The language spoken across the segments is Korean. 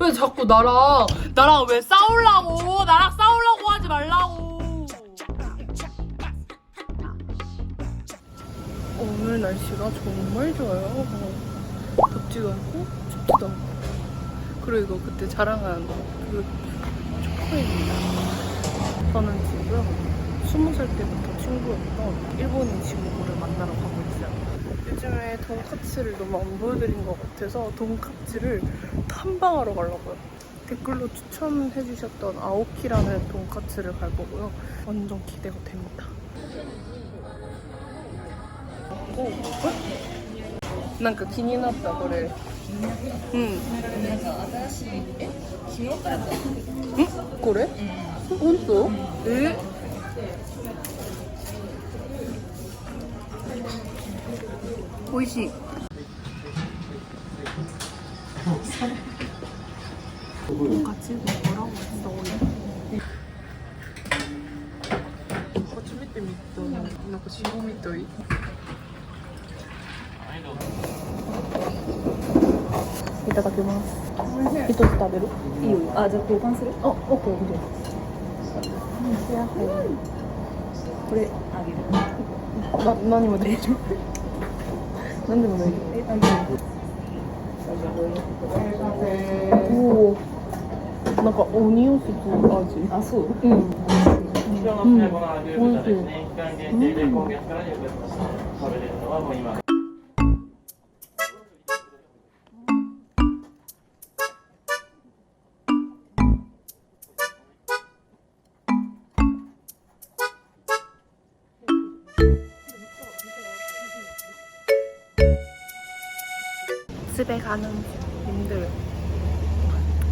왜 자꾸 나랑 나랑 왜 싸우려고? 나랑 싸우려고 하지 말라고. 오늘 날씨가 정말 좋아요. 덥지도 않고 춥지도 않고. 그리고 그때 자랑한 그 초코입니다. 저는 지금 스무 살 때부터 친구였던 일본인 친구를 만나러 가고 요즘에 돈카츠를 너무 안 보여드린 것 같아서 돈카츠를 탐방하러 가려고요. 댓글로 추천해주셨던 아오키라는 돈카츠를 갈 거고요. 완전 기대가 됩니다. 오, 어? 난그 기니났다 그래. 응. 응? 그래? 응? 혼자? 응? 美味しい。 같이 먹으라고 했어 오늘. 初めて見たななんか塩みたいいただきます一つ食べるいいよ。あ、じゃあ交換するあ、オッケーオッケーこれあげる。な何も大丈夫 何でもない。おお。なんかオニオンス味。あ、そう。うん。うん、美味しい。うん 집에 가는 님들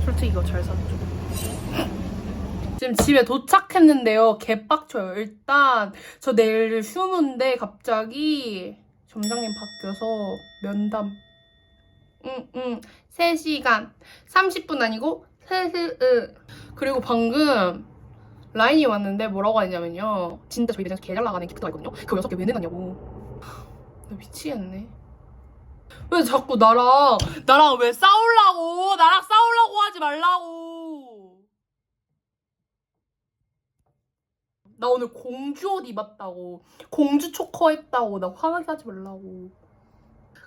솔직히 이거 잘 샀죠 지금 집에 도착했는데요. 개빡쳐요. 일단 저 내일 휴무인데 갑자기 점장님 바뀌어서 면담. 응응. 3시간. 30분 아니고 3시 그리고 방금 라인이 왔는데 뭐라고 했냐면요. 진짜 저희 매장에서 개잘 나가는 기프트가 있거든요. 그거 6개 왜 내놨냐고. 나 미치겠네 왜 자꾸 나랑 나랑 왜 싸우려고? 나랑 싸우려고 하지 말라고. 나 오늘 공주 옷 입었다고. 공주 초커 했다고. 나 화나게 하지 말라고.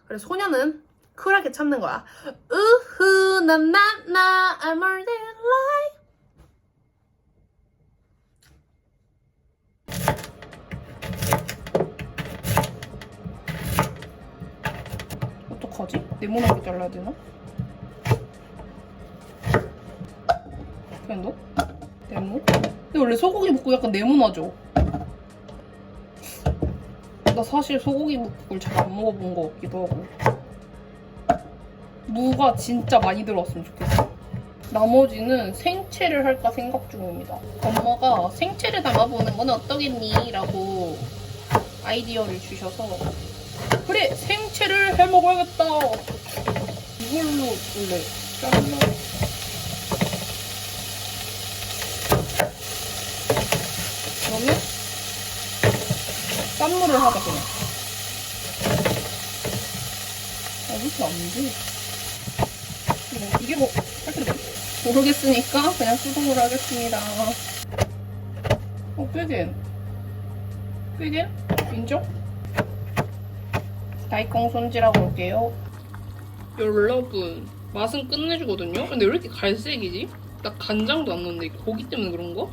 그래 소녀는 쿨하게 참는 거야. 우후 나나나 I'm all 네모나게 잘라야 되나? 그냥 너? 네모? 근데 원래 소고기 묵국 약간 네모나죠? 나 사실 소고기 묵국을 잘 안 먹어본 것 같기도 하고 무가 진짜 많이 들어왔으면 좋겠어 나머지는 생채를 할까 생각 중입니다 엄마가 생채를 담아보는 건 어떠겠니? 라고 아이디어를 주셔서 그래 생채를 해 먹어야겠다 이걸로 원래 잘라 그러면 쌈무를 하자 그냥 아, 왜 이렇게 안 돼? 뭐, 이게 뭐, 돼? 모르겠으니까 그냥 수동으로 하겠습니다. 어, 꾀겐. 꾀겐? 인정? 다이콩 손질하고 올게요. 여러분 맛은 끝내주거든요? 근데 왜 이렇게 갈색이지? 나 간장도 안 넣는데 고기 때문에 그런가?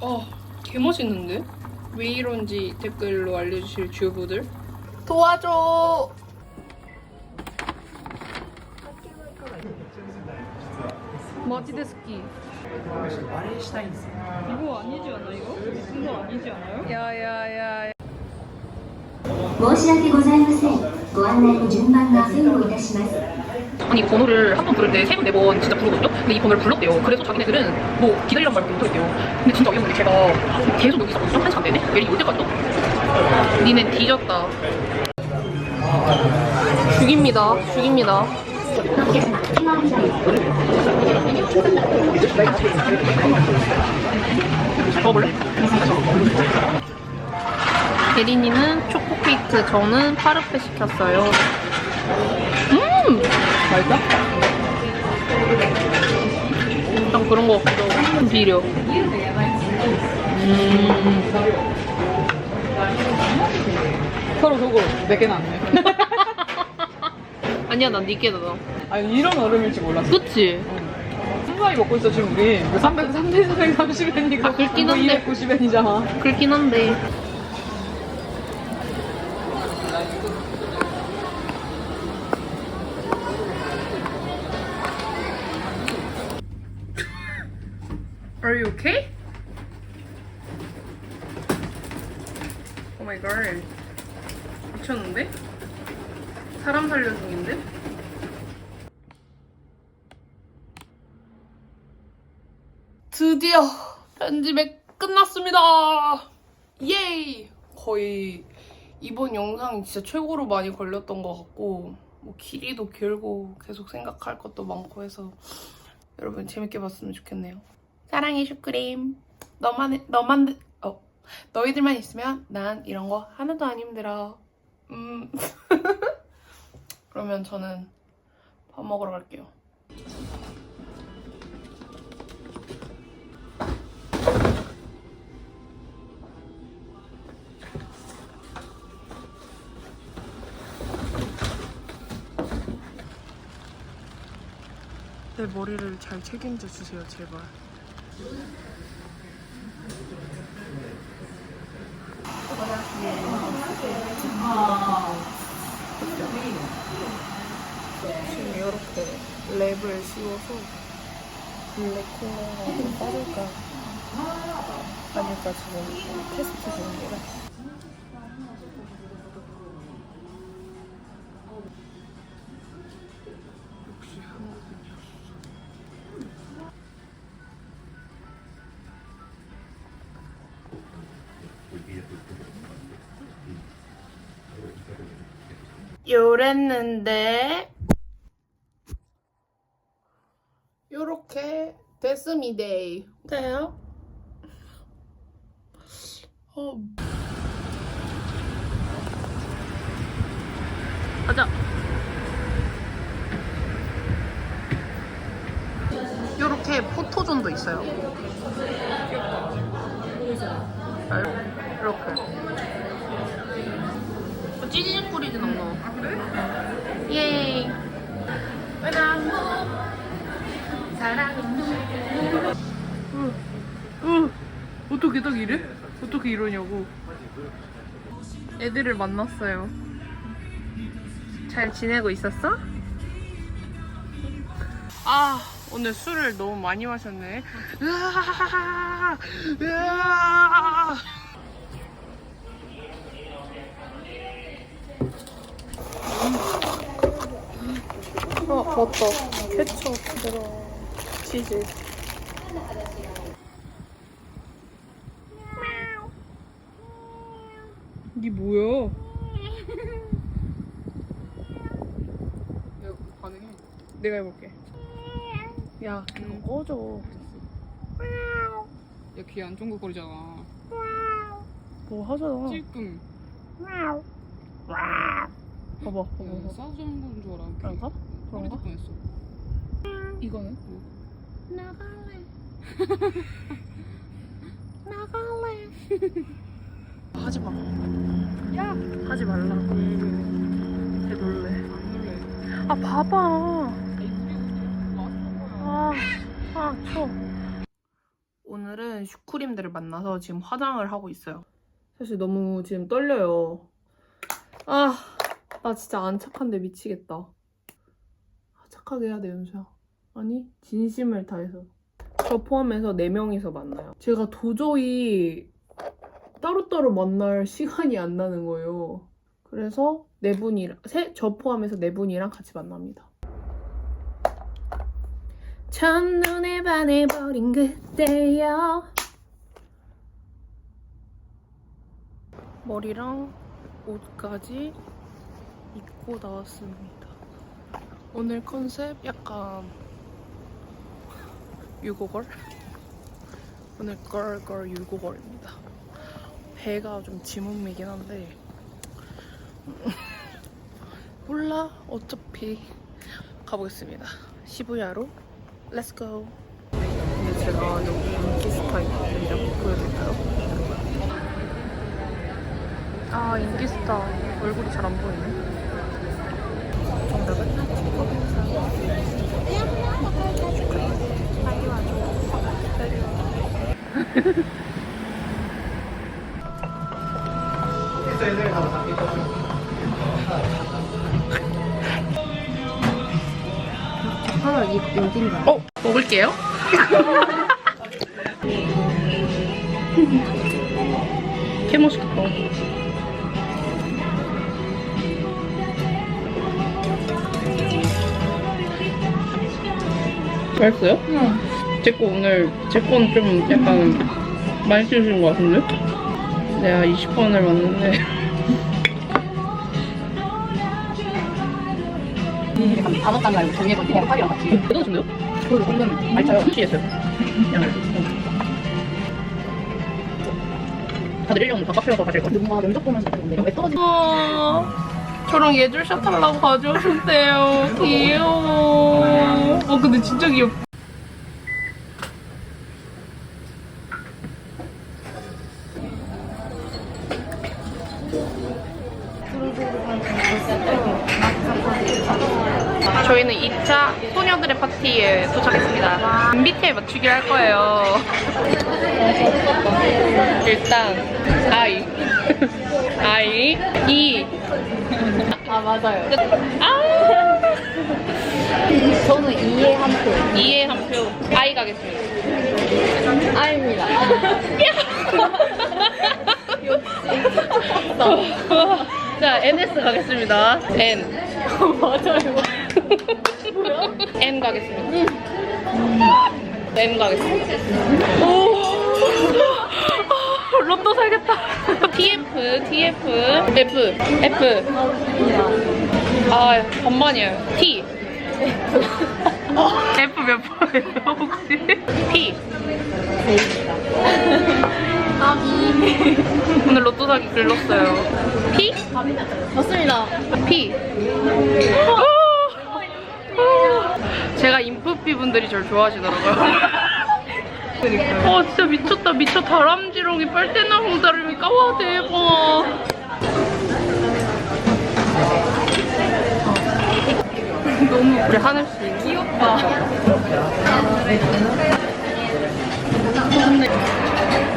아 개맛있는데? 왜 이런지 댓글로 알려주실 주부들 도와줘 마지데스키 이거 아니지 않아 이거? 이거 아니지 않아요? 야야야야 申し訳ございませんご案内の順番が前後いたします 아니 이 번호를 한 번 부를 때 세 번 네 번 진짜 부르거든요. 근데 이 번호를 불렀대요. 그래서 자기네들은 뭐 기다리란 말밖에 못하겠대요. 근데 진짜 어이없는 게 제가 계속 여기 있었거든요. 한 시간 내내. 내일 올 때까지도. 니네 뒤졌다. 죽입니다. 죽입니다. 먹어볼래? 대리니는 초코 케이크, 저는 파르페 시켰어요. 음! 맛있다? 약간 그런 거 같기도 하고 좀 비려. 음. 서로 속으로 안 돼. 아니야, 난 니께다, 나. 아니 이런 얼음일지 몰랐어. 그치? 순수하게 먹고 있어 지금 우리. 300, 300, 430엔이고 아, 그렇긴 한데. 290엔이잖아. 그렇긴 한데. Are you okay? Oh my god. 미쳤는데? 사람 살려 중인데? 드디어 편집이 끝났습니다. 예이! 거의 이번 영상이 진짜 최고로 많이 걸렸던 것 같고 뭐 길이도 길고 계속 생각할 것도 많고 해서 여러분 재밌게 봤으면 좋겠네요. 사랑해 슈크림. 너만 너만 어 너희들만 있으면 난 이런 거 하나도 안 힘들어. 음. 그러면 저는 밥 먹으러 갈게요. 내 머리를 잘 책임져 주세요, 제발. 지금 이렇게 랩을 씌워서 블랙홀러가 빠를까 아닐까 지금 테스트 중입니다. 요랬는데 요렇게 됐습니다. 돼요? 어. 가자. 요렇게 포토존도 있어요. 아, 이렇게. 어, 찌질 뿌리진 않나? 아, 그래? 예이. 왜난 사랑은 어, 어떻게 딱 이래? 어떻게 이러냐고. 애들을 만났어요. 잘 지내고 있었어? 아, 오늘 술을 너무 많이 마셨네. 으아, 으아. 어, 맞다. 케첩 들어. 치즈. 니 뭐야? 내가 반응해. 내가 해볼게. 야, 이거 꺼져. 야귀안 쫑긋거리잖아. 뭐 하잖아. 찔끔. 봐봐, 봐봐, 봐봐. 싸우는 건 줄 알아. 그런가? 그런가? 뻔했어. 이거는? 나갈래. 나갈래. 하지 마. 야! 하지 말라고. 걔 놀래. 안 놀래. 아, 봐봐. 아, 아, 쳐. 오늘은 슈크림들을 만나서 지금 화장을 하고 있어요. 사실 너무 지금 떨려요. 아, 나 진짜 안 착한데 미치겠다. 아, 착하게 해야 돼, 연수야. 아니, 진심을 다해서. 저 포함해서 4명이서 만나요. 제가 도저히 따로따로 만날 시간이 안 나는 거예요. 그래서 네 분이랑, 세, 저 포함해서 네 분이랑 같이 만납니다. 첫눈에 반해버린 그때요 머리랑 옷까지 입고 나왔습니다 오늘 컨셉 약간 유고걸? 오늘 걸걸 유고걸입니다. 배가 좀 지문미긴 한데. 몰라. 어차피 가보겠습니다. 시부야로. 렛츠고 제가 여기 인기스타 있는데 보여드릴까요? 아 인기스타. 얼굴이 잘 안 보이네 정답은 빨리 와줘 빨리 와 하나 이 인딘가. 어? 먹을게요 개 맛있겠다 맛있어요? 응. 제거 오늘 제건 좀 약간 많이 쓰신 것 같은데? 내가 20번을 왔는데 단어당 말고 정해본 그냥 파리랑 같이. 그거 좋네요? 그리고 공감 알차요? 취했어요 양을 다들 1년 바깥에서 가실 거예요? 뭔가 면접 보면서 그런데 왜 떨어지? 아, 저랑 예술샷 하려고 가져오셨대요. 귀여워. 어, 근데 진짜 귀엽. 저희는 2차 소녀들의 파티에 도착했습니다. MBTI 맞추기를 할 거예요. 일단 I, I, E. 아 맞아요. 아, 저는 이해 한 표. E에 한 표. I 가겠습니다. 아입니다. 자, NS 가겠습니다. N. 맞아요. N 가겠습니다. N 가겠습니다. 오. 로또 사겠다. TF, TF, F, F. 아, 반만이에요. T. F 몇 번이에요, 혹시? P. 오늘 로또 사기 글렀어요. P? 맞습니다. P. 인프피 분들이 저를 좋아하시더라고요. 어 진짜 미쳤다 미쳐 다람쥐롱이 빨대나 홍다름이니까 와 대박. 너무 우리 하늘 씨 귀엽다.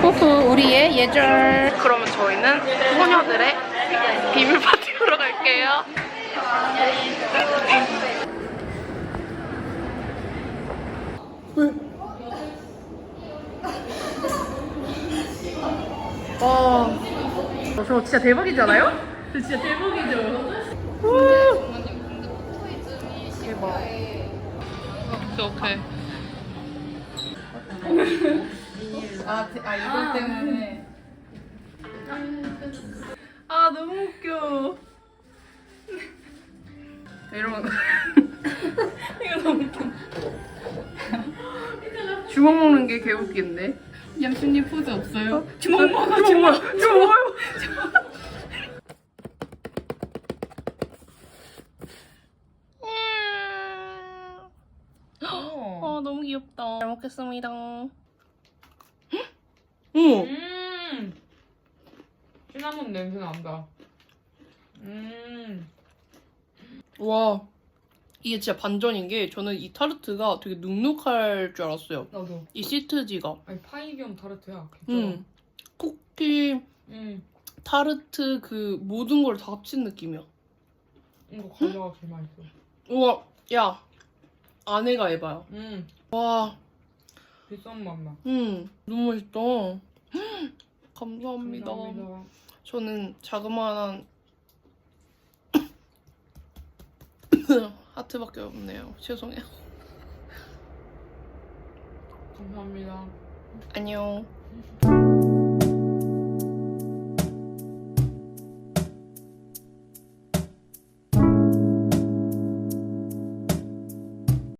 후후 우리의 예절. 그러면 저희는 소녀들의 비밀 파티로 갈게요. 와, 저 진짜 대박이잖아요? 저 진짜 대박이죠? 우! 대박. 오케이, 오케이. 아, 아 이거 때문에. 아, 너무 웃겨. 이러면. 이거 너무 웃겨. 주먹 먹는 게 개웃긴데? 얌수님 포즈 없어요? 주먹 먹어, 주먹 먹어, 주먹 먹어. 아 너무 귀엽다. 잘 먹겠습니다. 어. 음. 시나몬 냄새 난다. 음. 와 이게 진짜 반전인 게 저는 이 타르트가 되게 눅눅할 줄 알았어요. 나도. 이 시트지가. 아니 파이 겸 타르트야. 괜찮아. 음. 쿠키, 음. 타르트 그 모든 걸 다 합친 느낌이야. 이거 과자가 제일 맛있어. 우와, 야 아내가 에바야. 음. 와, 비싼 맛나. 음 너무 맛있다. 감사합니다. 감사합니다. 저는 자그마한 하트밖에 없네요. 죄송해요. 감사합니다. 안녕.